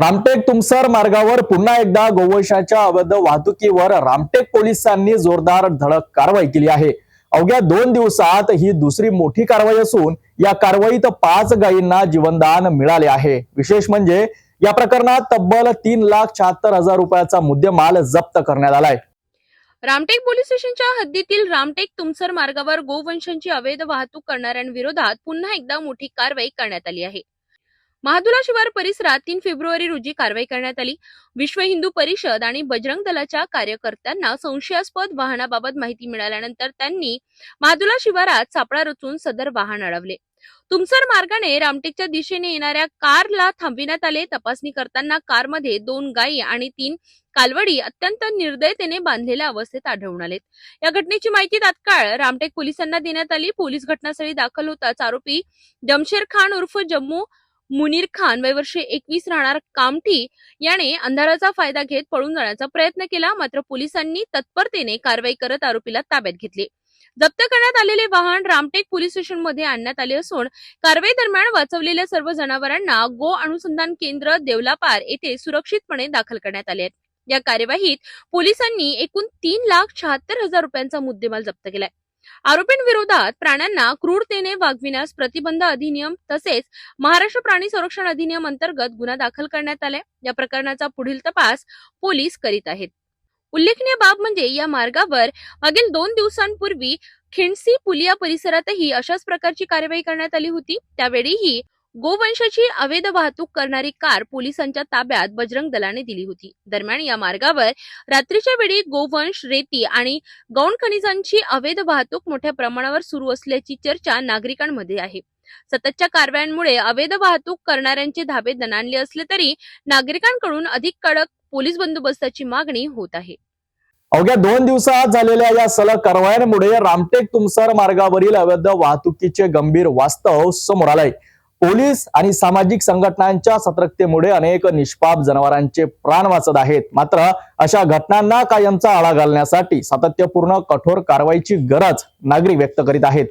रामटेक तुमसर मार्गावर पुन्हा एकदा गोवंशाच्या अवैध वाहतुकीवर रामटेक पोलिसांनी जोरदार धडक कारवाई केली आहे. अवघ्या दोन दिवसात ही दुसरी मोठी कारवाई असून या कारवाईत पाच गायींना जीवनदान मिळाले आहे. विशेष म्हणजे या प्रकरणात तब्बल तीन लाख शहात्तर हजार रुपयाचा मुद्देमाल जप्त करण्यात आलाय. रामटेक पोलीस स्टेशनच्या हद्दीतील रामटेक तुमसर मार्गावर गोवंशांची अवैध वाहतूक करणाऱ्यांविरोधात पुन्हा एकदा मोठी कारवाई करण्यात आली आहे. महादुला शिवार परिसरात तीन फेब्रुवारी रोजी कारवाई करण्यात आली. विश्व हिंदू परिषद आणि बजरंग दलाच्या कार्यकर्त्यांना संशयास्पद वाहनाबाबत माहिती मिळाल्यानंतर त्यांनी महादुला शिवारात सापळा रचून सदर वाहन अडवले. तुमसर मार्गाने रामटेकच्या दिशेने येणाऱ्या कारला थांबविण्यात आले. तपासणी करताना कारमध्ये दोन गायी आणि तीन कालवडी अत्यंत निर्दयतेने बांधलेल्या अवस्थेत आढळून आलेत. या घटनेची माहिती तात्काळ रामटेक पोलिसांना देण्यात आली. पोलीस घटनास्थळी दाखल होताच आरोपी जमशेर खान उर्फ जम्मू मुनीर खान वय वर्षे एकवीस राहणार कामठी याने अंधाराचा फायदा घेत पळून जाण्याचा प्रयत्न केला मात्र पोलिसांनी तत्परतेने कारवाई करत आरोपीला ताब्यात घेतले. जप्त करण्यात आलेले वाहन रामटेक पोलीस स्टेशनमध्ये आणण्यात आले असून कारवाई दरम्यान वाचवलेल्या सर्व जनावरांना गो अनुसंधान केंद्र देवलापार येथे सुरक्षितपणे दाखल करण्यात आले आहेत. या कार्यवाहीत पोलिसांनी एकूण तीन लाख शहात्तर हजार रुपयांचा मुद्देमाल जप्त केलाय. आरोपींविरोधात प्राण्यांना क्रूरतेने वागविण्यास प्रतिबंध अधिनियम तसेच महाराष्ट्र प्राणी संरक्षण अधिनियम अंतर्गत गुन्हा दाखल करण्यात आलाय. या प्रकरणाचा पुढील तपास पोलीस करीत आहेत. उल्लेखनीय बाब म्हणजे या मार्गावर मागील दोन दिवसांपूर्वी खिंडसी पुलिया परिसरातही अशाच प्रकारची कार्यवाही करण्यात आली होती. त्यावेळीही गोवंशाची अवैध वाहतूक करणारी कार पोलिसांच्या ताब्यात बजरंग दलाने दिली होती. दरम्यान या मार्गावर रात्रीच्या वेळी गोवंश रेती आणि गौण खनिजांची अवैध वाहतूक मोठ्या प्रमाणावर सुरू असल्याची चर्चा नागरिकांमध्ये आहे. सततच्या कारवायांमुळे अवैध वाहतूक करणाऱ्यांचे धाबे दणाणले असले तरी नागरिकांकडून अधिक कडक पोलीस बंदोबस्ताची मागणी होत आहे. अवघ्या दोन दिवसात झालेल्या या सलग कारवायांमुळे रामटेक तुमसर मार्गावरील अवैध वाहतुकीचे गंभीर वास्तव समोर आलाय. पोलीस आणि सामाजिक संघटनांच्या सतर्कतेमुळे अनेक निष्पाप जनावरांचे प्राण वाचत आहेत. मात्र अशा घटनांना कायमचा आळा घालण्यासाठी सातत्यपूर्ण कठोर कारवाईची गरज नागरिक व्यक्त करीत आहेत.